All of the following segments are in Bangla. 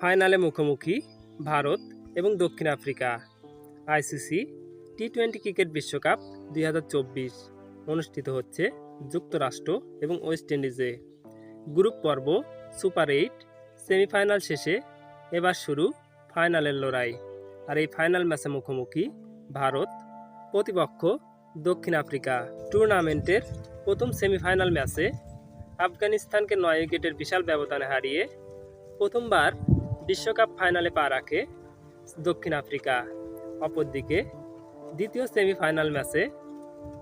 ফাইনালে মুখোমুখি ভারত এবং দক্ষিণ Africa. ICC T twenty cricket বিশ্বকাপ দুই হাজার চব্বিশ অনুষ্ঠিত হচ্ছে যুক্তরাষ্ট্র এবং ওয়েস্ট ইন্ডিজে। গ্রুপ পর্ব সুপার এইট সেমিফাইনাল শেষে এবার শুরু ফাইনালের লড়াই। আর এই ফাইনাল ম্যাচে মুখোমুখি ভারত, প্রতিপক্ষ দক্ষিণ আফ্রিকা। টুর্নামেন্টের প্রথম সেমিফাইনাল ম্যাচে আফগানিস্তানকে নয় উইকেটের বিশাল ব্যবধানে হারিয়ে প্রথমবার বিশ্বকাপ ফাইনালে পা রাখে দক্ষিণ আফ্রিকা। অপরদিকে, দ্বিতীয় সেমিফাইনাল ম্যাচে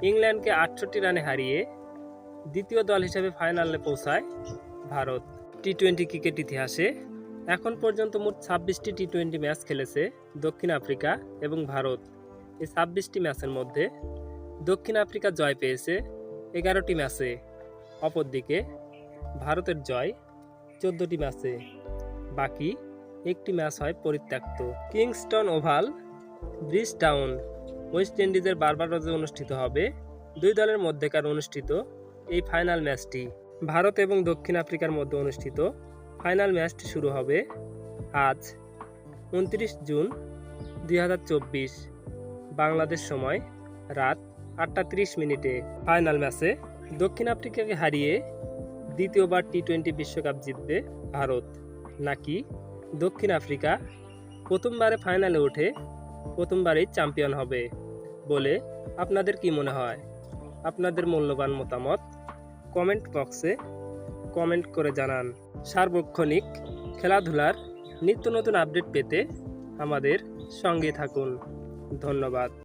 ইংল্যান্ডকে আটষট্টি রানে হারিয়ে দ্বিতীয় দল হিসেবে ফাইনালে পৌঁছায় ভারত। টি টোয়েন্টি ক্রিকেট ইতিহাসে এখন পর্যন্ত মোট ছাব্বিশটি টি টোয়েন্টি ম্যাচ খেলেছে দক্ষিণ আফ্রিকা এবং ভারত। এই ছাব্বিশটি ম্যাচের মধ্যে দক্ষিণ আফ্রিকা জয় পেয়েছে এগারোটি ম্যাচে। অপরদিকে, ভারতের জয় চোদ্দোটি ম্যাচে। বাকি একটি ম্যাচ হয় পরিত্যক্ত। Kingston Oval, Bridgetown, West ইন্ডিজের বারবার বারবারোজে অনুষ্ঠিত হবে। দুই দলের মধ্যেকার অনুষ্ঠিত এই ফাইনাল ম্যাচটি। ভারত এবং দক্ষিণ আফ্রিকার মধ্যে অনুষ্ঠিত ফাইনাল ম্যাচটি শুরু হবে আজ, উনত্রিশ জুন দুই হাজার চব্বিশ, বাংলাদেশ সময় রাত আটটা তিরিশ মিনিটে। ফাইনাল ম্যাচে দক্ষিণ আফ্রিকাকে হারিয়ে দ্বিতীয়বার টি টোয়েন্টি বিশ্বকাপ জিতবে ভারত। নাকি দক্ষিণ আফ্রিকা প্রথমবারে ফাইনালে ওঠে প্রথমবারেই চ্যাম্পিয়ন হবে বলে আপনাদের কি মনে হয়? আপনাদের মূল্যবান মতামত কমেন্ট বক্সে কমেন্ট করে জানান। সার্বক্ষণিক খেলাধুলার নিত্য নতুন আপডেট পেতে আমাদের সঙ্গে থাকুন। ধন্যবাদ।